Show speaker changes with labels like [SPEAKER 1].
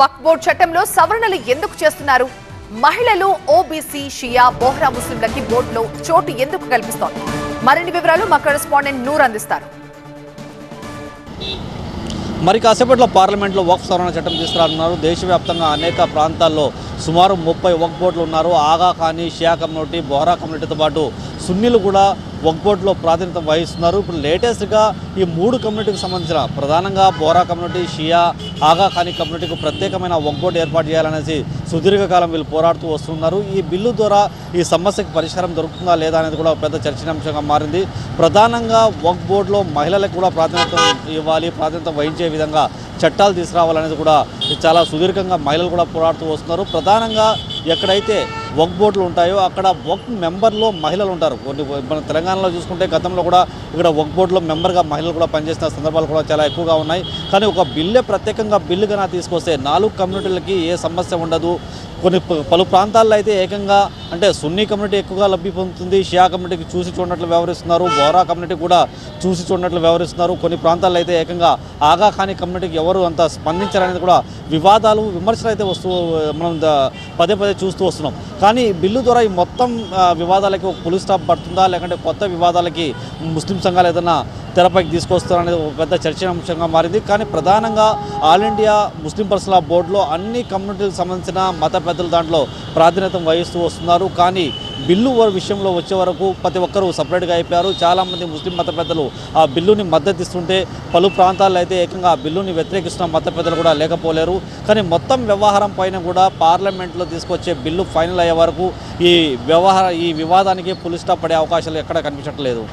[SPEAKER 1] వక్ఫ్ board చట్టంలో సవరణలు ఎందుకు చేస్తున్నారు? మహిళలు ఓబీసీ షియా బోహ్రా ముస్లింలకి బోర్డులో చోటు ఎందుకు కల్పిస్తోంది? మరిన్ని వివరాలు మా కరెస్పాండెంట్ నూర్ అందిస్తారు.
[SPEAKER 2] మరి కాసేపట్లో పార్లమెంట్లో వక్ఫ్ సవరణ చట్టం తీసుకురానున్నారు. దేశవ్యాప్తంగా అనేక ప్రాంతాల్లో సుమారు ముప్పై వక్ బోర్డులు ఉన్నారు. ఆగా ఖానీ షియా కమ్యూనిటీ బోహరా కమ్యూనిటీతో పాటు సున్నీలు కూడా వక్బోర్డ్లో ప్రాతినిధ్యం ప్రాధాన్యత వహిస్తున్నారు. ఇప్పుడు లేటెస్ట్గా ఈ మూడు కమ్యూనిటీకి సంబంధించిన ప్రధానంగా బోరా కమ్యూనిటీ షియా ఆగా ఖానీ కమ్యూనిటీకి ప్రత్యేకమైన వక్బోర్డ్ ఏర్పాటు చేయాలనేసి సుదీర్ఘకాలం వీళ్ళు పోరాడుతూ వస్తున్నారు. ఈ బిల్లు ద్వారా ఈ సమస్యకు పరిష్కారం దొరుకుతుందా లేదా అనేది కూడా పెద్ద చర్చనీయాంశంగా మారింది. ప్రధానంగా వక్ బోర్డులో మహిళలకు కూడా ప్రాధాన్యత ఇవ్వాలి ప్రాధాన్యత వహించే విధంగా చట్టాలు తీసుకురావాలనేది కూడా చాలా సుదీర్ఘంగా మహిళలు కూడా పోరాడుతూ వస్తున్నారు. ప్రధానంగా ఎక్కడైతే వక్ బోర్డులు ఉంటాయో అక్కడ వర్క్ మెంబర్లో మహిళలు ఉంటారు. కొన్ని మన తెలంగాణలో చూసుకుంటే గతంలో కూడా ఇక్కడ వర్క్ బోర్డులో మెంబర్గా మహిళలు కూడా పనిచేసిన సందర్భాలు కూడా చాలా ఎక్కువగా ఉన్నాయి. కానీ ఒక బిల్లే ప్రత్యేకంగా బిల్లు కన్నా తీసుకొస్తే నాలుగు కమ్యూనిటీలకి ఏ సమస్య ఉండదు. కొన్ని పలు ప్రాంతాల్లో అయితే ఏకంగా అంటే సున్నీ కమ్యూనిటీ ఎక్కువగా లబ్ధి పొందుతుంది. షియా కమ్యూనిటీకి చూసి చూడనట్లు వ్యవహరిస్తున్నారు. బోరా కమ్యూనిటీ కూడా చూసి చూడనట్లు వ్యవహరిస్తున్నారు. కొన్ని ప్రాంతాల్లో అయితే ఏకంగా ఆగా ఖానీ కమ్యూనిటీకి ఎవరు అంత స్పందించారనేది కూడా వివాదాలు విమర్శలు అయితే వస్తూ మనం పదే పదే చూస్తూ వస్తున్నాం. కానీ బిల్లు ద్వారా ఈ మొత్తం వివాదాలకి ఒక పులి స్టాప్ పడుతుందా? లేకుంటే కొత్త వివాదాలకి ముస్లిం సంఘాలు ఏదైనా తెరపైకి తీసుకొస్తారనేది ఒక పెద్ద చర్చనీయాంశంగా మారింది. కానీ ప్రధానంగా ఆల్ ఇండియా ముస్లిం పర్సనల్ బోర్డులో అన్ని కమ్యూనిటీలకు సంబంధించిన మత పెద్దలు దాంట్లో ప్రాధాన్యత వహిస్తూ వస్తున్నారు. కానీ బిల్లు విషయంలో వచ్చే వరకు ప్రతి ఒక్కరూ సపరేట్గా అయిపోయారు. చాలామంది ముస్లిం మత పెద్దలు ఆ బిల్లుని మద్దతిస్తుంటే పలు ప్రాంతాల్లో అయితే ఏకంగా ఆ బిల్లుని వ్యతిరేకిస్తున్న మత పెద్దలు కూడా లేకపోలేరు. కానీ మొత్తం వ్యవహారం పైన కూడా పార్లమెంట్లో తీసుకొచ్చే బిల్లు ఫైనల్ అయ్యే వరకు ఈ వ్యవహార ఈ వివాదానికి పులి స్టాప్ పడే అవకాశాలు ఎక్కడ కనిపించట్లేదు.